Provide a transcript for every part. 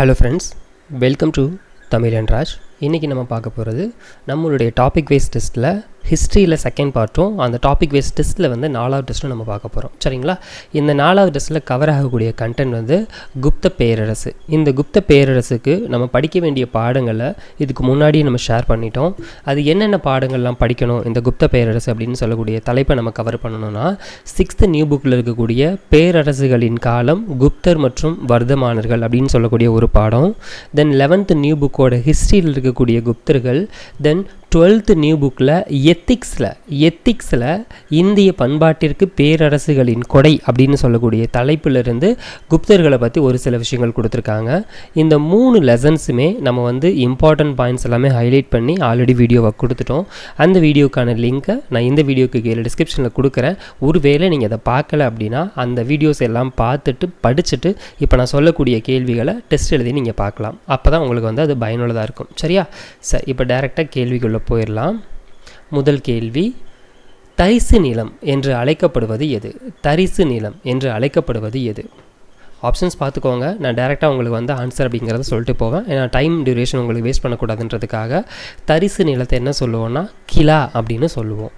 Hello friends welcome to Tamil and Raj இன்றைக்கி நம்ம பார்க்க போகிறது நம்மளுடைய டாபிக் வைஸ் டெஸ்ட்டில் ஹிஸ்ட்ரியில் செகண்ட் பார்ட்டும் அந்த டாபிக் வைஸ் டெஸ்ட்டில் வந்து நாலாவது டெஸ்ட்டும் நம்ம பார்க்க போகிறோம் சரிங்களா? இந்த நாலாவது டெஸ்ட்டில் கவர் ஆகக்கூடிய கண்டென்ட் வந்து குப்த பேரரசு. இந்த குப்த பேரரசுக்கு நம்ம படிக்க வேண்டிய பாடங்களை இதுக்கு முன்னாடியே நம்ம ஷேர் பண்ணிட்டோம். அது என்னென்ன பாடங்கள்லாம் படிக்கணும் இந்த குப்த பேரரசு அப்படின்னு சொல்லக்கூடிய தலைப்பை நம்ம கவர் பண்ணணும்னா சிக்ஸ்த்து நியூ புக்கில் இருக்கக்கூடிய பேரரசுகளின் காலம் குப்தர் மற்றும் வர்தமானர்கள் அப்படின்னு சொல்லக்கூடிய ஒரு பாடம். தென் லெவன்த்து நியூ புக்கோட ஹிஸ்ட்ரியில் இருக்கக்கூடிய குப்தர்கள் தென் டுவெல்த்து நியூ புக்கில் எத்திக்ஸில் எத்திக்ஸில் இந்திய பண்பாட்டிற்கு பேரரசுகளின் கொடை அப்படின்னு சொல்லக்கூடிய தலைப்பிலிருந்து குப்தர்களை பற்றி ஒரு சில விஷயங்கள் கொடுத்துருக்காங்க. இந்த மூணு லெசன்ஸுமே நம்ம வந்து இம்பார்ட்டன்ட் பாயிண்ட்ஸ் எல்லாமே ஹைலைட் பண்ணி ஆல்ரெடி வீடியோவை கொடுத்துட்டோம். அந்த வீடியோக்கான லிங்க்கை நான் இந்த வீடியோக்கு கீழே டிஸ்கிரிப்ஷனில் கொடுக்குறேன். ஒருவேளை நீங்கள் அதை பார்க்கல அப்படின்னா அந்த வீடியோஸ் எல்லாம் பார்த்துட்டு படிச்சுட்டு இப்போ நான் சொல்லக்கூடிய கேள்விகளை டெஸ்ட் எழுதி நீங்கள் பார்க்கலாம். அப்போ தான் உங்களுக்கு வந்து அது பயனுள்ளதாக இருக்கும். சரியா? சரி இப்போ டேரெக்டாக கேள்விக்குள்ளே போயிடலாம் முதல் கேள்வி தரிசு நிலம் என்று அழைக்கப்படுவது எது? தரிசு நிலம் என்று அழைக்கப்படுவது எது? ஆப்ஷன்ஸ் பார்த்துக்கோங்க. நான் டேரெக்டாக உங்களுக்கு வந்து ஆன்சர் அப்படிங்கிறத சொல்லிட்டு போவேன். ஏன்னா டைம் டியூரேஷன் உங்களுக்கு வேஸ்ட் பண்ணக்கூடாதுன்றதுக்காக தரிசு நிலத்தை என்ன சொல்லுவோம்னா கிலா அப்படின்னு சொல்லுவோம்.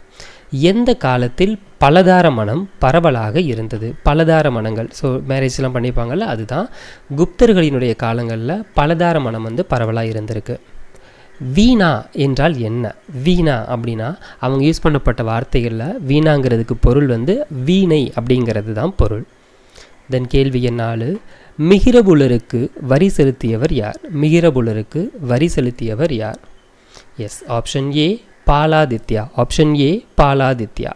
எந்த காலத்தில் பலதார மனம் பரவலாக இருந்தது? பலதார மனங்கள். ஸோ மேரேஜ்லாம் பண்ணிப்பாங்கள்ல அதுதான். குப்தர்களினுடைய காலங்களில் பலதார மனம் வந்து பரவலாக இருந்திருக்கு. வீணா என்றால் என்ன? வீணா அப்படின்னா அவங்க யூஸ் பண்ணப்பட்ட வார்த்தைகளில் வீணாங்கிறதுக்கு பொருள் வந்து வீணை அப்படிங்கிறது தான் பொருள். தென் கேள்வி என்னாலு மிகிரபுலருக்கு வரி செலுத்தியவர் யார்? மிகிரபுலருக்கு வரி செலுத்தியவர் யார்? Yes option A Baladitya. Option A Baladitya.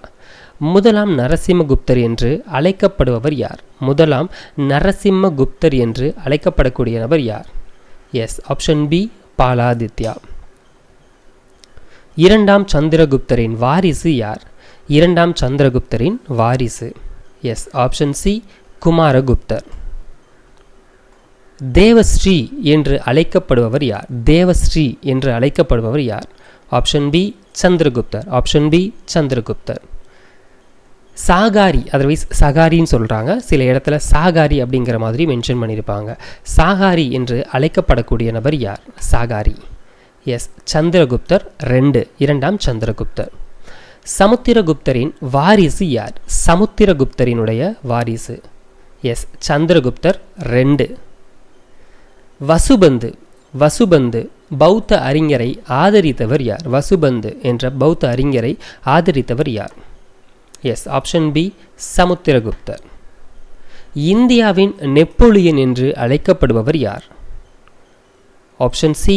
முதலாம் நரசிம்மகுப்தர் என்று அழைக்கப்படுபவர் யார்? முதலாம் நரசிம்மகுப்தர் என்று அழைக்கப்படக்கூடிய நபர் யார்? Yes option B Baladitya. இரண்டாம் சந்திரகுப்தரின் வாரிசு யார்? இரண்டாம் சந்திரகுப்தரின் வாரிசு. Yes option C Kumaragupta. Devashri என்று அழைக்கப்படுபவர் யார்? தேவஸ்ரீ என்று அழைக்கப்படுபவர் யார்? Option B Chandragupta. Option B Chandragupta. Sakari otherwise சகாரின்னு சொல்கிறாங்க சில இடத்துல சாகாரி அப்படிங்கிற மாதிரி மென்ஷன் பண்ணியிருப்பாங்க சாகாரி என்று அழைக்கப்படக்கூடிய நபர் யார்? சாகாரி. எஸ் சந்திரகுப்தர் ரெண்டு. இரண்டாம் சந்திரகுப்தர் சமுத்திரகுப்தரின் வாரிசு யார்? சமுத்திரகுப்தரினுடைய வாரிசு. எஸ் சந்திரகுப்தர் ரெண்டு. வசுபந்து. வசுபந்து பௌத்த அறிஞரை ஆதரித்தவர் யார்? வசுபந்து என்ற பௌத்த அறிஞரை ஆதரித்தவர் யார்? Yes option B Samudragupta. இந்தியாவின் நெப்போலியன் என்று அழைக்கப்படுபவர் யார்? Option C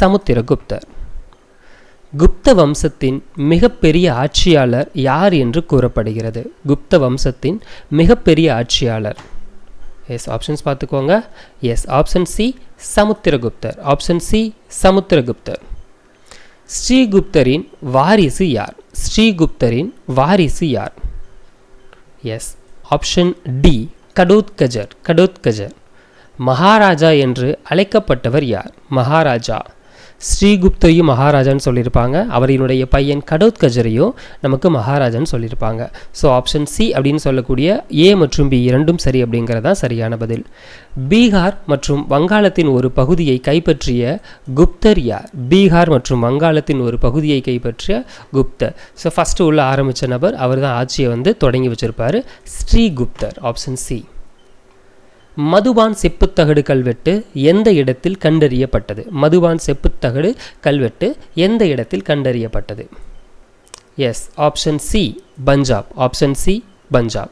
சமுத்திரகுப்தர். குப்த வம்சத்தின் மிகப்பெரிய ஆட்சியாளர் யார் என்று கூறப்படுகிறது. குப்த வம்சத்தின் மிகப்பெரிய ஆட்சியாளர். எஸ் ஆப்ஷன்ஸ் பார்த்துக்கோங்க. Yes option C சமுத்திரகுப்தர். Option C சமுத்திரகுப்தர். ஸ்ரீகுப்தரின் வாரிசு யார்? ஸ்ரீகுப்தரின் வாரிசு யார்? எஸ் ஆப்ஷன் டி கடோத்கஜர் கடோத்கஜர் மகாராஜா என்று அழைக்கப்பட்டவர் யார்? மகாராஜா. ஸ்ரீகுப்தையும் மகாராஜான்னு சொல்லியிருப்பாங்க. அவரினுடைய பையன் கடோத்கஜரையும் நமக்கு மகாராஜான்னு சொல்லியிருப்பாங்க. ஸோ ஆப்ஷன் சி அப்படின்னு சொல்லக்கூடிய ஏ மற்றும் பி இரண்டும் சரி அப்படிங்கிறது தான் சரியான பதில். பீகார் மற்றும் வங்காளத்தின் ஒரு பகுதியை கைப்பற்றிய குப்தர் யார்? பீகார் மற்றும் வங்காளத்தின் ஒரு பகுதியை கைப்பற்றிய குப்தர். ஸோ ஃபஸ்ட்டு உள்ள ஆரம்பித்த நபர் அவர் தான் ஆட்சியை வந்து தொடங்கி வச்சிருப்பார். ஸ்ரீகுப்தர். ஆப்ஷன் சி மதுபான் செப்புத்தகடு கல்வெட்டு எந்த இடத்தில் கண்டறியப்பட்டது? மதுபான் செப்புத்தகடு கல்வெட்டு எந்த இடத்தில் கண்டறியப்பட்டது? Yes option C Punjab. Option C Punjab.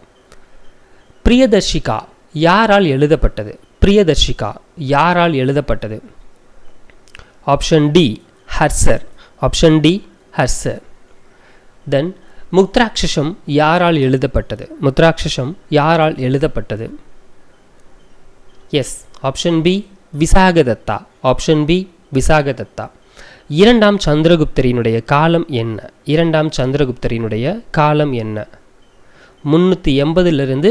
Priyadarshika யாரால் எழுதப்பட்டது? பிரியதர்ஷிகா யாரால் எழுதப்பட்டது? Option D ஹர்சர். Option D ஹர்சர். தென் முத்ராட்சசம் யாரால் எழுதப்பட்டது? முத்ராட்சசம் யாரால் எழுதப்பட்டது? Yes option B Vishakhadatta option B Vishakhadatta இரண்டாம் சந்திரகுப்தரினுடைய காலம் என்ன? இரண்டாம் சந்திரகுப்தரினுடைய காலம் என்ன? முந்நூற்றி எண்பதுலேருந்து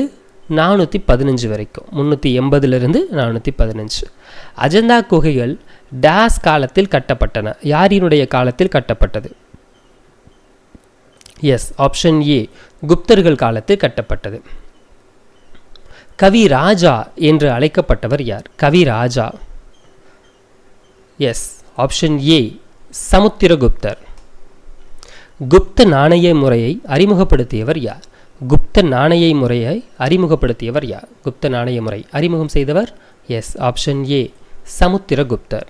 நானூற்றி பதினஞ்சு வரைக்கும். முந்நூற்றி எண்பதுலேருந்து நானூற்றி பதினஞ்சு. அஜந்தா குகைகள் டேஸ் காலத்தில் கட்டப்பட்டன. யாரினுடைய காலத்தில் கட்டப்பட்டது? எஸ் ஆப்ஷன் ஏ குப்தர்கள் காலத்தில் கட்டப்பட்டது. கவி ராஜா என்று அழைக்கப்பட்டவர் யார்? Kavi Raja yes option A Samudragupta. Gupta நாணய முறையை அறிமுகப்படுத்தியவர் யார்? குப்த நாணய முறையை அறிமுகப்படுத்தியவர் யார்? குப்த நாணய முறை அறிமுகம் செய்தவர்? Yes option A Samudragupta.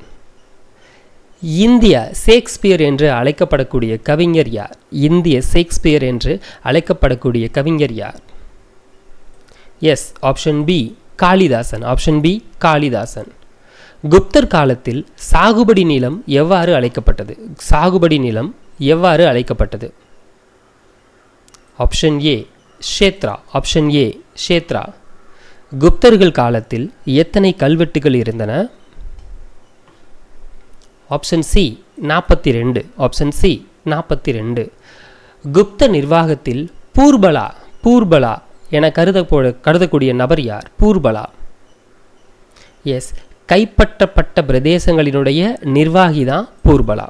இந்திய ஷேக்ஸ்பியர் என்று அழைக்கப்படக்கூடிய கவிஞர் யார்? இந்திய ஷேக்ஸ்பியர் என்று அழைக்கப்படக்கூடிய கவிஞர் யார்? Yes option B Kalidasan option B Kalidasan Gupta காலத்தில் சாகுபடி நிலம் எவ்வாறு அழைக்கப்பட்டது? சாகுபடி நிலம் எவ்வாறு அழைக்கப்பட்டது? Option A Kshetra option A Kshetra குப்தர்கள் காலத்தில் எத்தனை கல்வெட்டுகள் இருந்தன? ஆப்ஷன் சி நாற்பத்தி ரெண்டு ஆப்ஷன் சி நாற்பத்தி ரெண்டு குப்த நிர்வாகத்தில் பூர்பலா பூர்பலா. என கருதப்போ கருதக்கூடிய நபர் யார்? பூர்பலா. எஸ் கைப்பற்றப்பட்ட பிரதேசங்களினுடைய நிர்வாகி தான் பூர்பலா.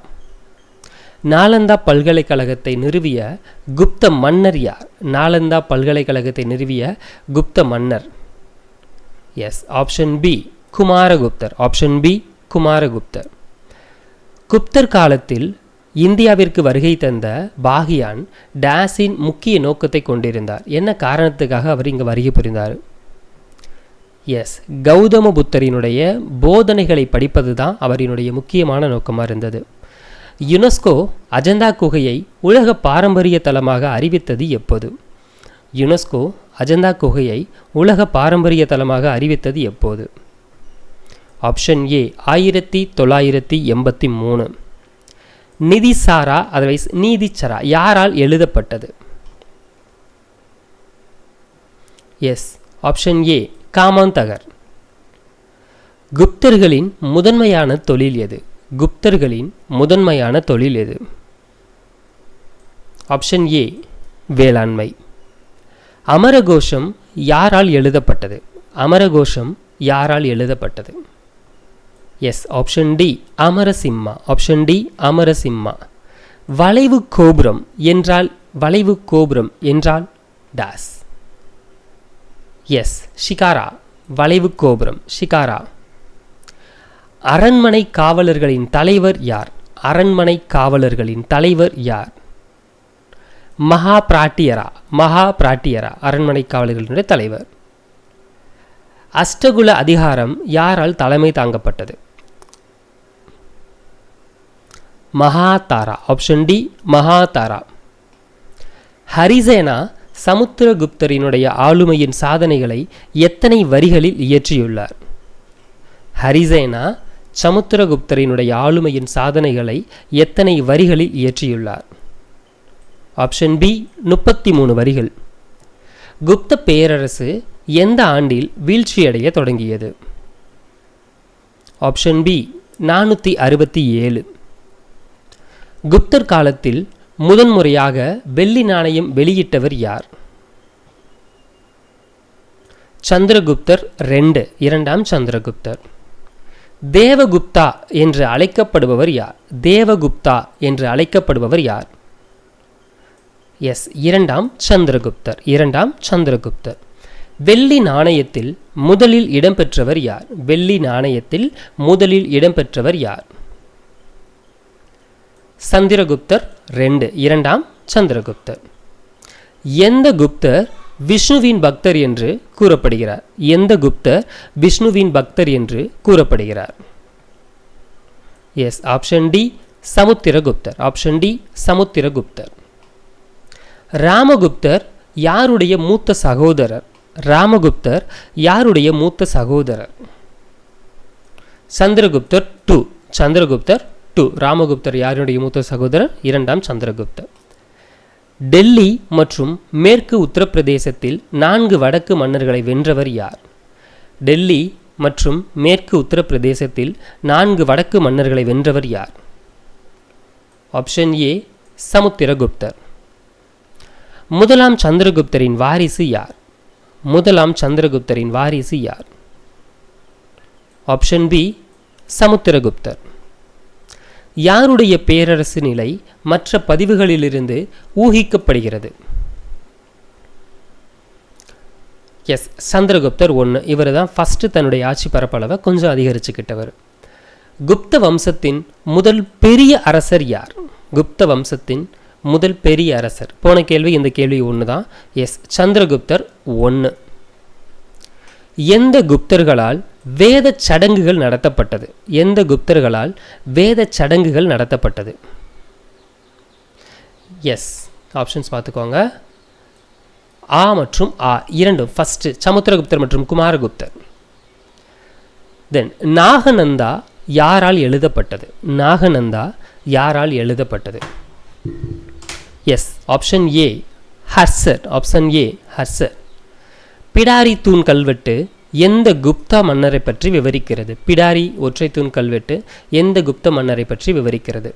நாலந்தா பல்கலைக்கழகத்தை நிறுவிய குப்த மன்னர் யார்? நாலந்தா பல்கலைக்கழகத்தை நிறுவிய குப்த மன்னர். Yes option B குமாரகுப்தர். Option B குமாரகுப்தர். குப்தர் காலத்தில் இந்தியாவிற்கு வருகை தந்த பாகியான் டேஸின் முக்கிய நோக்கத்தை கொண்டிருந்தார். என்ன காரணத்துக்காக அவர் இங்கு வருகை புரிந்தார்? எஸ் கௌதம புத்தரினுடைய போதனைகளை படிப்பது தான் அவரினுடைய முக்கியமான நோக்கமாக இருந்தது. யுனெஸ்கோ அஜந்தா குகையை உலக பாரம்பரிய தலமாக அறிவித்தது எப்போது? யுனெஸ்கோ அஜந்தா குகையை உலக பாரம்பரிய தலமாக அறிவித்தது எப்போது? ஆப்ஷன் ஏ ஆயிரத்தி தொள்ளாயிரத்தி எண்பத்தி மூணு. நிதிசாரா அதர்வைஸ் நீதிச்சரா யாரால் எழுதப்பட்டது? எஸ் ஆப்ஷன் ஏ காமாந்தகர் குப்தர்களின் முதன்மையான தொழில் எது? குப்தர்களின் முதன்மையான தொழில் எது? ஆப்ஷன் ஏ வேளாண்மை. அமரகோஷம் யாரால் எழுதப்பட்டது? அமரகோஷம் யாரால் எழுதப்பட்டது? Yes option D Amarasimha. Option D Amarasimha. வளைவு கோபுரம் என்றால் வளைவு கோபுரம் என்றால் டாஸ் எஸ் ஷிகாரா வளைவு கோபுரம் ஷிகாரா அரண்மனை காவலர்களின் தலைவர் யார்? அரண்மனை காவலர்களின் தலைவர் யார்? மகா பிராட்டியரா மகா பிராட்டியரா அரண்மனை காவலர்களுடைய தலைவர். அஷ்டகுல அதிகாரம் யாரால் தலைமை தாங்கப்பட்டது? Mahadhara option D Mahadhara. Harisena சமுத்திரகுப்தரினுடைய ஆளுமையின் சாதனைகளை எத்தனை வரிகளில் இயற்றியுள்ளார்? ஹரிசேனா சமுத்திரகுப்தரினுடைய ஆளுமையின் சாதனைகளை எத்தனை வரிகளில் இயற்றியுள்ளார்? ஆப்ஷன் பி முப்பத்தி மூணு வரிகள். குப்த பேரரசு எந்த ஆண்டில் வீழ்ச்சியடைய தொடங்கியது? ஆப்ஷன் பி நானூற்றி அறுபத்தி ஏழு. குப்தர் காலத்தில் முதன்முறையாக வெள்ளி நாணயம் வெளியிட்டவர் யார்? சந்திரகுப்தர் ரெண்டு இரண்டாம் சந்திரகுப்தர். தேவகுப்தா என்று அழைக்கப்படுபவர் யார்? தேவகுப்தா என்று அழைக்கப்படுபவர் யார்? எஸ் இரண்டாம் சந்திரகுப்தர் இரண்டாம் சந்திரகுப்தர். வெள்ளி நாணயத்தில் முதலில் இடம்பெற்றவர் யார்? வெள்ளி நாணயத்தில் முதலில் இடம்பெற்றவர் யார்? சந்திரகுப்தர் ரெண்டு. இரண்டாம் சந்திரகுப்தர். எந்த குப்தர் விஷ்ணுவின் பக்தர் என்று கூறப்படுகிறார்? எந்த குப்தர் விஷ்ணுவின் பக்தர் என்று கூறப்படுகிறார்? Yes option D சமுத்திரகுப்தர். Option D சமுத்திரகுப்தர். ராமகுப்தர் யாருடைய மூத்த சகோதரர்? ராமகுப்தர் யாருடைய மூத்த சகோதரர்? சந்திரகுப்தர் டூ சந்திரகுப்தர் டூ ராமகுப்தர் யாருடைய மூத்த சகோதரர்? இரண்டாம் சந்திரகுப்தர். டெல்லி மற்றும் மேற்கு உத்தரப்பிரதேசத்தில் நான்கு வடக்கு மன்னர்களை வென்றவர் யார்? டெல்லி மற்றும் மேற்கு உத்தரப்பிரதேசத்தில் நான்கு வடக்கு மன்னர்களை வென்றவர் யார்? Option A Samudragupta. முதலாம் சந்திரகுப்தரின் வாரிசு யார்? முதலாம் சந்திரகுப்தரின் வாரிசு யார்? Option B Samudragupta. யாருடைய பேரரசு நிலை மற்ற பதிவுகளிலிருந்து ஊகிக்கப்படுகிறது? எஸ் சந்திரகுப்தர் ஒன்று இவர் தான் ஃபஸ்ட்டு தன்னுடைய ஆட்சி பரப்பளவை கொஞ்சம் அதிகரிச்சுக்கிட்டவர். குப்த வம்சத்தின் முதல் பெரிய அரசர் யார்? குப்த வம்சத்தின் முதல் பெரிய அரசர். போன கேள்வி இந்த கேள்வி ஒன்று தான் எஸ் சந்திரகுப்தர் ஒன்று எந்த குப்தர்களால் வேத சடங்குகள் நடத்தப்பட்டது? எந்த குப்தர்களால் வேத சடங்குகள் நடத்தப்பட்டது? எஸ் ஆப்ஷன்ஸ் பார்த்துக்கோங்க. ஆ மற்றும் ஆ. இரண்டும் ஃபஸ்ட்டு சமுத்திரகுப்தர் மற்றும் குமாரகுப்தர். தென் நாகநந்தா யாரால் எழுதப்பட்டது? நாகநந்தா யாரால் எழுதப்பட்டது? Yes option A ஹர்சர் option A ஹர்சர் Pidari தூண் கல்வெட்டு எந்த குப்தா மன்னரை பற்றி விவரிக்கிறது? பிடாரி ஒற்றை தூண் கல்வெட்டு எந்த குப்த மன்னரை பற்றி விவரிக்கிறது?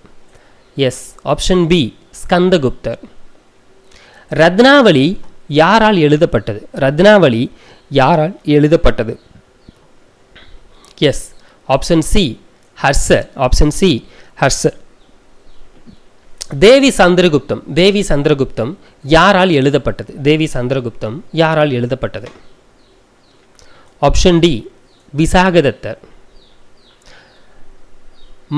எஸ். Option B ஸ்கந்தகுப்தர். ரத்னாவளி யாரால் எழுதப்பட்டது? ரத்னாவளி யாரால் எழுதப்பட்டது? எஸ். ஆப்ஷன் சி ஹர்சர். ஆப்ஷன் சி ஹர்சர். தேவி சந்திரகுப்தம் தேவி சந்திரகுப்தம் யாரால் எழுதப்பட்டது? தேவி சந்திரகுப்தம் யாரால் எழுதப்பட்டது? Option D விசாகதத்தர்.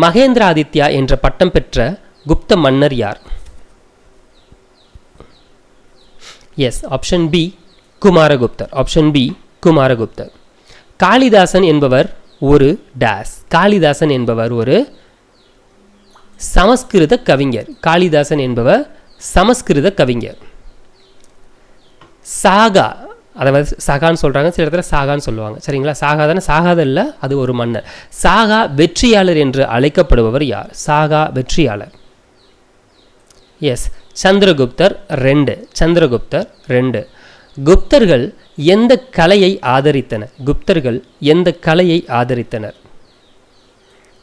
மகேந்திராதித்யா என்ற பட்டம் பெற்ற குப்த மன்னர் யார்? Yes option B குமாரகுப்தர். Option B குமாரகுப்தர். Kalidasan என்பவர் ஒரு டேஸ். காளிதாசன் என்பவர் ஒரு சமஸ்கிருத கவிஞர். காளிதாசன் என்பவர் சமஸ்கிருத கவிஞர். சாகா அதாவது சாகான்னு சொல்கிறாங்க சில இடத்துல சாகான்னு சொல்லுவாங்க. சரிங்களா? சாகா தானே? சாகாத இல்லை அது ஒரு மன்னர். சாகா வெற்றியாளர் என்று அழைக்கப்படுபவர் யார்? சாகா வெற்றியாளர். எஸ் சந்திரகுப்தர் ரெண்டு. சந்திரகுப்தர் ரெண்டு. குப்தர்கள் எந்த கலையை ஆதரித்தனர்? குப்தர்கள் எந்த கலையை ஆதரித்தனர்?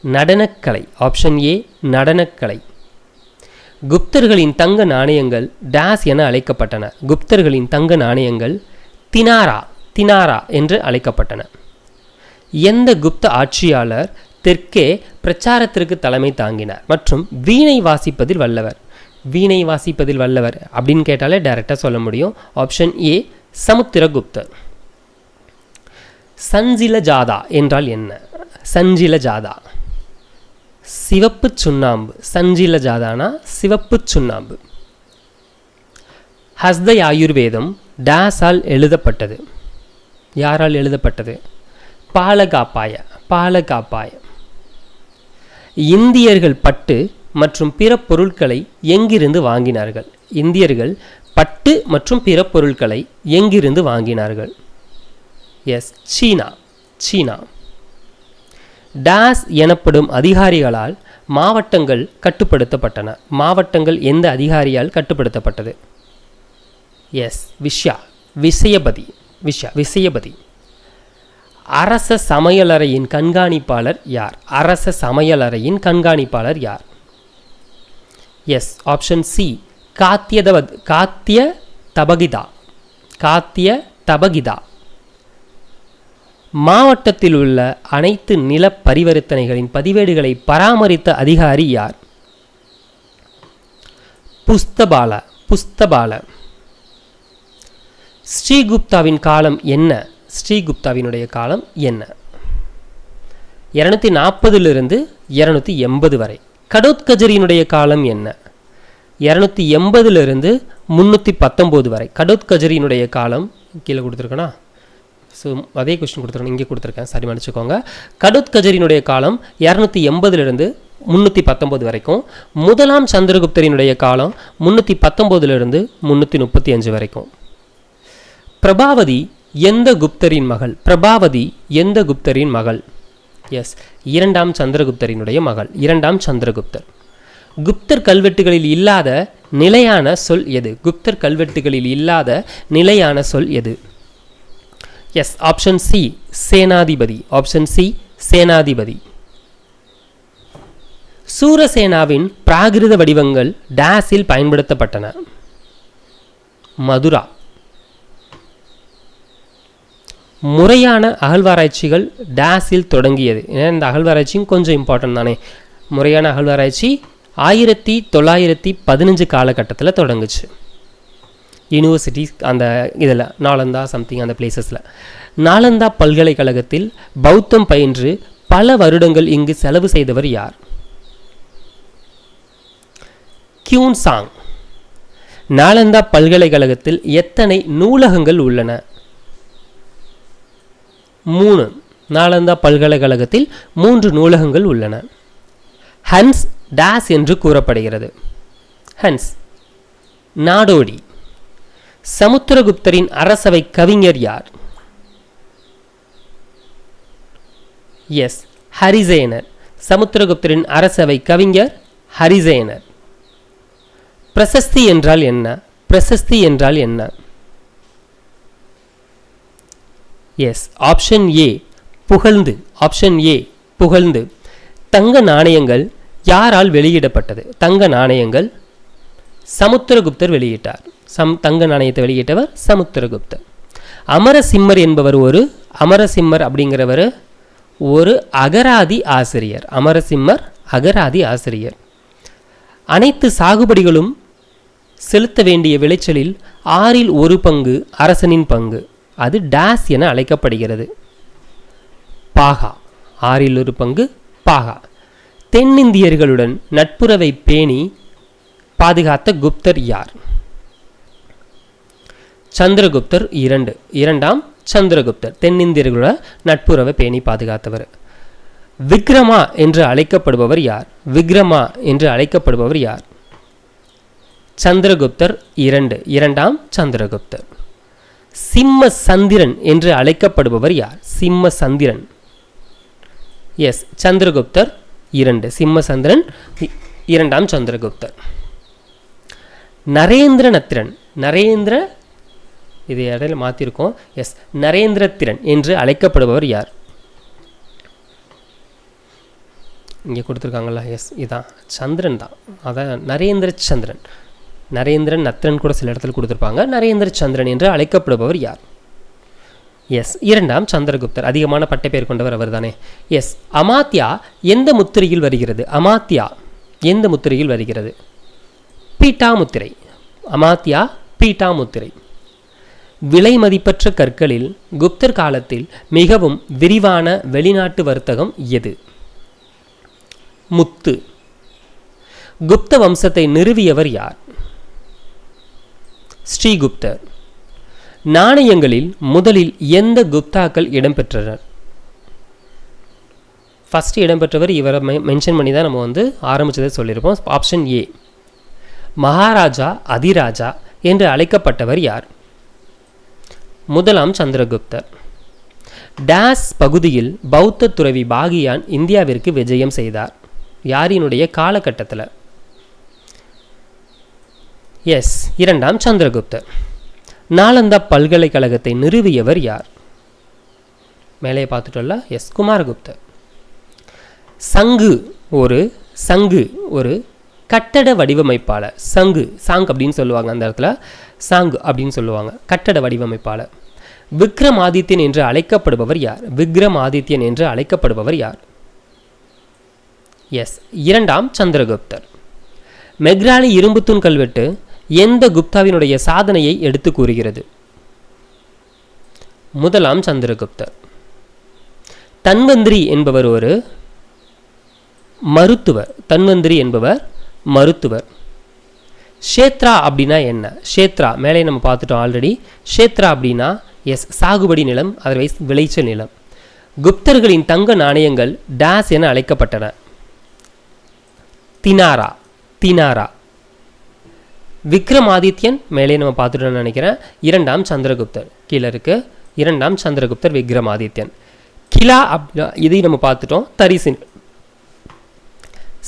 நடனக்கலை ஆப்ஷன் ஏ நடனக்கலை. குப்தர்களின் தங்க நாணயங்கள் டேஸ் என அழைக்கப்பட்டன. குப்தர்களின் தங்க நாணயங்கள் தினாரா தினாரா என்று அழைக்கப்பட்டன. எந்த குப்த ஆட்சியாளர் தெற்கே பிரச்சாரத்திற்கு தலைமை தாங்கினார் மற்றும் வீணை வாசிப்பதில் வல்லவர்? வீணை வாசிப்பதில் வல்லவர் அப்படின்னு கேட்டாலே டைரெக்டாக சொல்ல முடியும். ஆப்ஷன் ஏ சமுத்திரகுப்தர் சஞ்சில ஜாதா என்றால் என்ன? சஞ்சில ஜாதா சிவப்பு சுண்ணாம்பு சஞ்சில ஜாதானா சிவப்பு சுண்ணாம்பு. ஹஸ்தை ஆயுர்வேதம் டேஸால் எழுதப்பட்டது. யாரால் எழுதப்பட்டது? பாலகாப்பாய பாலகாப்பாய. இந்தியர்கள் பட்டு மற்றும் பிற பொருட்களை எங்கிருந்து வாங்கினார்கள்? இந்தியர்கள் பட்டு மற்றும் பிற பொருட்களை எங்கிருந்து வாங்கினார்கள்? எஸ் சீனா சீனா. டாஸ் எனப்படும் அதிகாரிகளால் மாவட்டங்கள் கட்டுப்படுத்தப்பட்டன. மாவட்டங்கள் எந்த அதிகாரியால் கட்டுப்படுத்தப்பட்டது? எஸ். விஷயா. விஷயபதி விஷயா. விஷயபதி அரச சமையலறையின் கண்காணிப்பாளர் யார்? அரச சமையலறையின் கண்காணிப்பாளர் யார்? எஸ். Option C. காத்தியதவ காத்திய தபகிதா காத்திய தபகிதா மாவட்டத்தில் உள்ள அனைத்து நில பரிவர்த்தனைகளின் பதிவேடுகளை பராமரித்த அதிகாரி யார்? புஸ்தபால புஸ்தபால. ஸ்ரீகுப்தாவின் காலம் என்ன? ஸ்ரீகுப்தாவினுடைய காலம் என்ன? இரநூத்தி நாற்பதிலிருந்து இரநூத்தி எண்பது வரை. கடோத்கஜரியினுடைய காலம் என்ன? இரநூத்தி எண்பதுலேருந்து முந்நூற்றி பத்தொம்போது வரை. கடோத்கஜரியினுடைய காலம் கீழே கொடுத்துருக்கனா? ஸோ அதே கொஸ்டின் கொடுத்துருக்கேன் இங்கே கொடுத்துருக்கேன். சரி மன்னிச்சுக்கோங்க. கடோத்கஜரியினுடைய காலம் இரநூத்தி எண்பதுலேருந்து முந்நூற்றி பத்தொம்போது வரைக்கும். முதலாம் சந்திரகுப்தரினுடைய காலம் முந்நூற்றி பத்தொம்போதுலேருந்து முந்நூற்றி முப்பத்தி அஞ்சு வரைக்கும். பிரபாவதி எந்த குப்தரின் மகள்? பிரபாவதி எந்த குப்தரின் மகள்? எஸ் இரண்டாம் சந்திரகுப்தரினுடைய மகள். இரண்டாம் சந்திரகுப்தர். குப்தர் கல்வெட்டுகளில் இல்லாத நிலையான சொல் எது? குப்தர் கல்வெட்டுகளில் இல்லாத நிலையான சொல் எது? Yes option C Senapati option C Senapati சூரசேனாவின் பிராகிருத வடிவங்கள் டேஸில் பயன்படுத்தப்பட்டன. மதுரா. முறையான அகழ்வாராய்ச்சிகள் டேஸில் தொடங்கியது. ஏன்னா இந்த அகழ்வாராய்ச்சியும் கொஞ்சம் இம்பார்ட்டன்ட் தானே. முறையான அகழ்வாராய்ச்சி ஆயிரத்தி தொள்ளாயிரத்தி பதினஞ்சு காலகட்டத்தில் தொடங்குச்சு. யூனிவர்சிட்டி அந்த இதில் நாலந்தா சம்திங் அந்த பிளேசஸில் நாலந்தா பல்கலைக்கழகத்தில் பௌத்தம் பயின்று பல வருடங்கள் இங்கு செலவு செய்தவர் யார்? கியூன் சாங் நாலந்தா பல்கலைக்கழகத்தில் எத்தனை நூலகங்கள் உள்ளன? மூணு. நாலந்தா பல்கலைக்கழகத்தில் மூன்று நூலகங்கள் உள்ளன. ஹன்ஸ் டாஸ் என்று கூறப்படுகிறது. ஹன்ஸ் நாடோடி. சமுத்திரகுப்தரின் அரசவை கவிஞர் யார்? எஸ். ஹரிசேனர். சமுத்திரகுப்தரின் அரசவை கவிஞர் ஹரிசேனர். பிரசஸ்தி என்றால் என்ன? பிரசஸ்தி என்றால் என்ன? எஸ். Option A. புகழ்ந்து. Option A. புகழ்ந்து. தங்க நாணயங்கள் யாரால் வெளியிடப்பட்டது? தங்க நாணயங்கள் சமுத்திரகுப்தர் வெளியிட்டார். சம் தங்க நாணயத்தை வெளியிட்டவர் சமுத்திரகுப்தர் அமரசிம்மர் என்பவர் ஒரு அமரசிம்மர் அப்படிங்கிறவர் ஒரு அகராதி ஆசிரியர். அமரசிம்மர் அகராதி ஆசிரியர். அனைத்து சாகுபடிகளும் செலுத்த வேண்டிய விளைச்சலில் ஆறில் ஒரு பங்கு அரசனின் பங்கு. அது டேஸ் என அழைக்கப்படுகிறது. பாகா. ஆறில் ஒரு பங்கு பாகா. தென்னிந்தியர்களுடன் நட்புறவை பேணி பாதுகாத்த குப்தர் யார்? சந்திரகுப்தர் இரண்டு. இரண்டாம் சந்திரகுப்தர் தென்னிந்தியர்களோட நட்புறவை பேணி பாதுகாத்தவர். விக்ரமா என்று அழைக்கப்படுபவர் யார்? விக்ரமா என்று அழைக்கப்படுபவர் யார்? சந்திரகுப்தர் இரண்டு. இரண்டாம் சந்திரகுப்தர். சிம்ம சந்திரன் என்று அழைக்கப்படுபவர் யார்? சிம்ம சந்திரன் எஸ் சந்திரகுப்தர் இரண்டு. சிம்ம சந்திரன் இரண்டாம் சந்திரகுப்தர். நரேந்திர நத்திரன் நரேந்திர இது இடையில மாற்றிருக்கோம் எஸ் நரேந்திர திறன் என்று அழைக்கப்படுபவர் யார்? இங்கே கொடுத்துருக்காங்களா எஸ் இதான். சந்திரன் தான். அதான் நரேந்திர சந்திரன் நரேந்திரன் நத்திரன் கூட சில இடத்துல கொடுத்துருப்பாங்க. நரேந்திர சந்திரன் என்று அழைக்கப்படுபவர் யார்? எஸ் இரண்டாம் சந்திரகுப்தர். அதிகமான பட்டப்பெயர் கொண்டவர் அவர் தானே எஸ் அமாத்யா எந்த முத்திரையில் வருகிறது? அமாத்யா எந்த முத்திரையில் வருகிறது? பீட்டாமுத்திரை. அமாத்தியா அமாத்யா விலை மதிப்பற்ற கற்களில் குப்தர் காலத்தில் மிகவும் விரிவான வெளிநாட்டு வர்த்தகம் எது? முத்து. குப்த வம்சத்தை நிறுவியவர் யார்? ஸ்ரீகுப்தர். நாணயங்களில் முதலில் எந்த குப்தாக்கள் இடம்பெற்றனர்? ஃபஸ்ட் இடம்பெற்றவர் இவரை மென்ஷன் பண்ணி தான் நம்ம வந்து ஆரம்பிச்சதை சொல்லியிருப்போம். ஆப்ஷன் ஏ மகாராஜா அதிராஜா என்று அழைக்கப்பட்டவர் யார்? முதலாம் சந்திரகுப்தர். டேஸ் பகுதியில் பௌத்த துறவி பாகியான் இந்தியாவிற்கு விஜயம் செய்தார். யாரினுடைய காலகட்டத்தில்? எஸ் இரண்டாம் சந்திரகுப்தர். நாலந்தா பல்கலைக்கழகத்தை நிறுவியவர் யார்? மேலே பார்த்துட்டோம்ல எஸ் குமாரகுப்தர். சங்கு ஒரு சங்கு ஒரு கட்டட வடிவமைப்பாளர். சங்கு சாங் அப்படின்னு சொல்லுவாங்க அந்த இடத்துல. சாங் அப்படின்னு சொல்லுவாங்க. கட்டட வடிவமைப்பாளர். விக்ரமாதித்யன் என்று அழைக்கப்படுபவர் யார்? விக்ரமாதித்யன் என்று அழைக்கப்படுபவர் யார்? எஸ் இரண்டாம் சந்திரகுப்தர். மெக்ராலி இரும்புத்தூண் கல்வெட்டு எந்த குப்தாவினுடைய சாதனையை எடுத்து கூறுகிறது? முதலாம் சந்திரகுப்தர். தன்வந்திரி என்பவர் ஒரு மருத்துவர். தன்வந்திரி என்பவர் மருத்துவர். ஷேத்ரா அப்படின்னா என்ன? ஷேத்ரா மேலே நம்ம பார்த்துட்டோம் ஆல்ரெடி ஷேத்ரா அப்படின்னா எஸ் சாகுபடி நிலம் அதர்வைஸ் விளைச்சல் நிலம். குப்தர்களின் தங்க நாணயங்கள் டேஸ் என அழைக்கப்பட்டன. தினாரா தினாரா. விக்ரமாதித்யன் மேலே நம்ம பார்த்துட்டோம்னு நினைக்கிறேன் இரண்டாம் சந்திரகுப்தர். கீழே இருக்கு இரண்டாம் சந்திரகுப்தர் விக்ரமாதித்யன். கிலா அப்படின்னா இதையும் நம்ம பார்த்துட்டோம் தரிசின்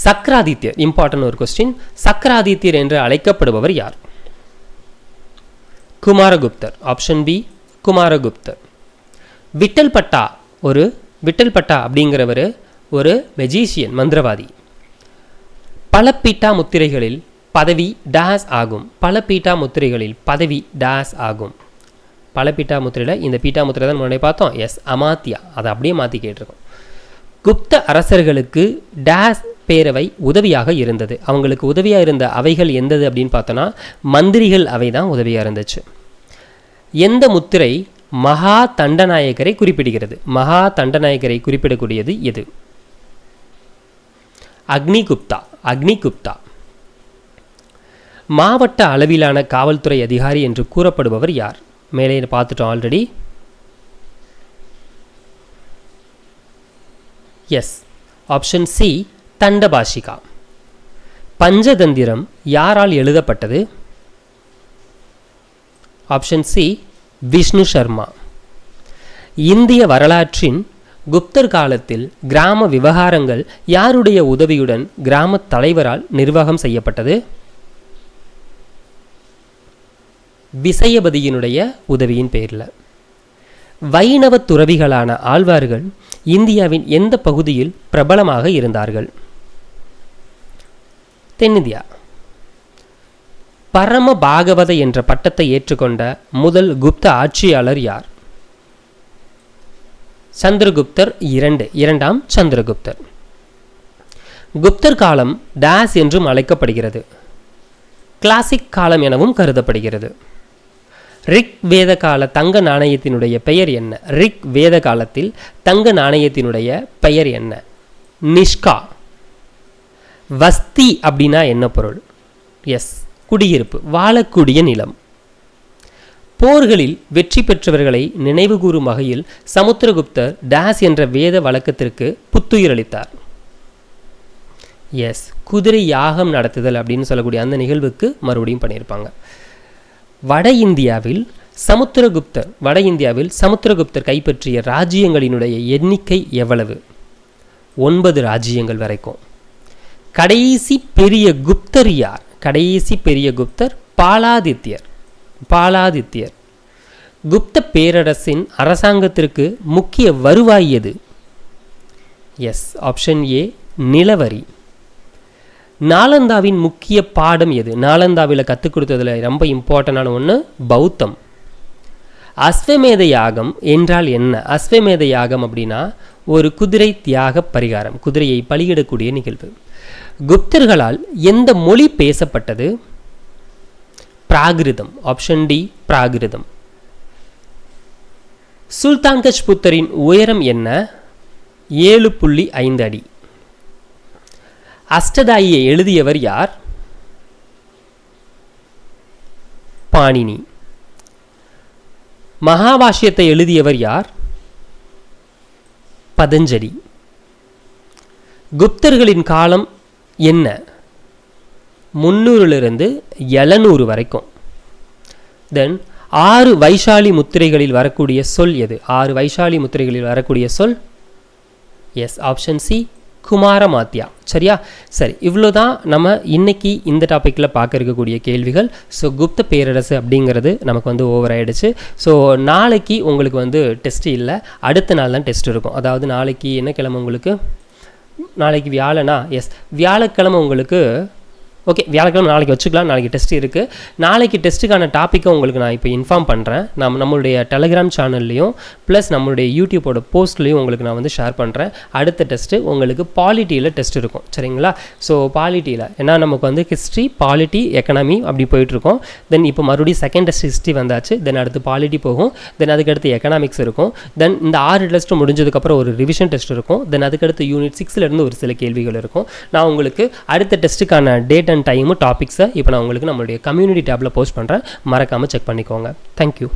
சக்கராதித்யர் இம்பார்ட்டன் ஒரு கொஸ்டின் சக்கராதித்யர் என்று அழைக்கப்படுபவர் யார்? குமாரகுப்தர். Option B குமாரகுப்தர். விட்டல்பட்டா ஒரு விட்டல்பட்டா அப்படிங்கிறவர் ஒரு மெஜீஷியன் மந்திரவாதி. பல பீட்டா முத்திரைகளில் பதவி டேஸ் ஆகும். பல பீட்டா முத்திரைகளில் பதவி டேஸ் ஆகும். பல பீட்டா முத்திரையில் இந்த பீட்டா முத்திரை தான் முன்னாடி பார்த்தோம். எஸ் அமாத்தியா. அதை அப்படியே மாற்றி கேட்டிருக்கோம். குப்த அரசர்களுக்கு டேஸ் பேரவை உதவியாக இருந்தது. அவங்களுக்கு உதவியாக இருந்த அவைகள் எந்தது அப்படின்னு பார்த்தோன்னா மந்திரிகள் அவை தான் உதவியாக இருந்துச்சு. எந்த முத்திரை மகா தண்டநாயகரை குறிப்பிடுகிறது? மகா தண்டநாயகரை குறிப்பிடக்கூடியது எது? அக்னிகுப்தா அக்னிகுப்தா. மாவட்ட அளவிலான காவல்துறை அதிகாரி என்று கூறப்படுபவர் யார்? மேலே பார்த்துட்டோம் already yes option C Dandapashika Panchathanthiram யாரால் எழுதப்பட்டது ஆப்ஷன் சி விஷ்ணு சர்மா இந்திய வரலாற்றின் குப்தர் காலத்தில் கிராம விவகாரங்கள் யாருடைய உதவியுடன் கிராம தலைவரால் நிர்வாகம் செய்யப்பட்டது விசயபதியினுடைய உதவியின் பேரில் வைணவ துறவிகளான ஆழ்வார்கள் இந்தியாவின் எந்த பகுதியில் பிரபலமாக இருந்தார்கள்? தென்னிந்தியா. பரம பாகவத என்ற பட்டத்தை ஏற்றுக்கொண்ட முதல் குப்த ஆட்சியாளர் யார்? சந்திரகுப்தர் இரண்டு இரண்டாம் சந்திரகுப்தர். குப்தர் காலம் டேஸ் என்றும் அழைக்கப்படுகிறது. கிளாசிக் காலம் எனவும் கருதப்படுகிறது. ரிக் வேத கால தங்க நாணயத்தினுடைய பெயர் என்ன? ரிக் வேத காலத்தில் தங்க நாணயத்தினுடைய பெயர் என்ன? நிஷ்கா. வஸ்தி அப்படின்னா என்ன பொருள்? எஸ் குடியிருப்பு வாழக்கூடிய நிலம். போர்களில் வெற்றி பெற்றவர்களை நினைவுகூரும் வகையில் சமுத்திரகுப்தர் டேஸ் என்ற வேத வழக்கத்திற்கு புத்துயிரளித்தார் எஸ் குதிரை யாகம் நடத்துதல் அப்படின்னு சொல்லக்கூடிய அந்த நிகழ்வுக்கு மறுபடியும் பண்ணியிருப்பாங்க. வட இந்தியாவில் சமுத்திரகுப்தர் வட இந்தியாவில் சமுத்திரகுப்தர் கைப்பற்றிய ராஜ்யங்களினுடைய எண்ணிக்கை எவ்வளவு? ஒன்பது ராஜ்யங்கள் வரைக்கும். கடைசி பெரிய குப்தர் யார்? கடைசி பெரிய குப்தர் பாலாதித்யர். பாலாதித்யர். குப்த பேரரசின் அரசாங்கத்திற்கு முக்கிய வருவாய் எது? எஸ் ஆப்ஷன் ஏ நிலவரி. நாலந்தாவின் முக்கிய பாடம் எது? நாலந்தாவில் கற்றுக் கொடுத்ததுல ரொம்ப இம்பார்ட்டண்டான ஒன்று பௌத்தம். அஸ்வமேத யாகம் என்றால் என்ன? அஸ்வமேத யாகம் அப்படின்னா ஒரு குதிரை தியாக பரிகாரம் குதிரையை பலியிடக்கூடிய நிகழ்வு. குப்தர்களால் எந்த மொழி பேசப்பட்டது? பிராகிருதம் ஆப்ஷன் டி பிராகிருதம். சுல்தான்கஜ் புத்தரின் உயரம் என்ன? ஏழு புள்ளி ஐந்து அடி. அஷ்டதாயியை எழுதியவர் யார்? பாணினி. மகாபாஷ்யத்தை எழுதியவர் யார்? பதஞ்சலி. குப்தர்களின் காலம் என்ன? முந்நூறிலிருந்து எழுநூறு வரைக்கும். தென் ஆறு வைஷாலி முத்திரைகளில் வரக்கூடிய சொல் எது? ஆறு வைஷாலி முத்திரைகளில் வரக்கூடிய சொல்? Yes option C Kumaramatya. சரியா? சரி இவ்வளோ தான் நம்ம இன்னைக்கு இந்த டாப்பிக்கில் பார்க்க இருக்கக்கூடிய கேள்விகள். ஸோ குப்த பேரரசு அப்படிங்கிறது நமக்கு வந்து ஓவர் ஆகிடுச்சு ஸோ நாளைக்கு உங்களுக்கு வந்து டெஸ்ட் இல்லை. அடுத்த நாள் தான் டெஸ்ட் இருக்கும். அதாவது நாளைக்கு என்ன கிழமை உங்களுக்கு? நாளைக்கு வியாழனா? எஸ் வியாழக்கிழமை உங்களுக்கு ஓகே வியாழக்கிழமை நாளைக்கு வச்சுக்கலாம். நாளைக்கு டெஸ்ட் இருக்குது நாளைக்கு டெஸ்ட்டுக்கான டாப்பிக்கை உங்களுக்கு நான் இப்போ இன்ஃபார்ம் பண்ணுறேன் நம்ம நம்மளுடைய டெலகிராம் சேனல்லையும் ப்ளஸ் நம்மளுடைய யூடியூப்போட போஸ்ட்லேயும் உங்களுக்கு நான் வந்து ஷேர் பண்ணுறேன் அடுத்த டெஸ்ட்டு உங்களுக்கு பாலிட்டியில் டெஸ்ட் இருக்கும். சரிங்களா? ஸோ பாலிட்டியில் ஏன்னா நமக்கு வந்து ஹிஸ்ட்ரி பாலிட்டி எக்கனாமி அப்படி போயிட்டுருக்கோம். தென் இப்போ மறுபடியும் செகண்ட் டெஸ்ட் ஹிஸ்ட்ரி வந்தாச்சு. தென் அடுத்து பாலிட்டி போகும். தென் அதுக்கடுத்து எக்கனாமிக்ஸ் இருக்கும். தென் இந்த ஆறு டெஸ்ட்டு முடிஞ்சதுக்கப்புறம் ஒரு ரிவிஷன் டெஸ்ட் இருக்கும். தென் அதுக்கடுத்து யூனிட் சிக்ஸ்லேருந்து ஒரு சில கேள்விகள் இருக்கும். நான் உங்களுக்கு அடுத்த டெஸ்ட்டுக்கான டேட் அண்ட் டைமும் டாபிக்ஸை இப்போ நான் உங்களுக்கு நம்மளுடைய கம்யூனிட்டி டேப்பில் போஸ்ட் பண்ணுறேன் மறக்காமல் செக் பண்ணிக்கோங்க. தேங்க்யூ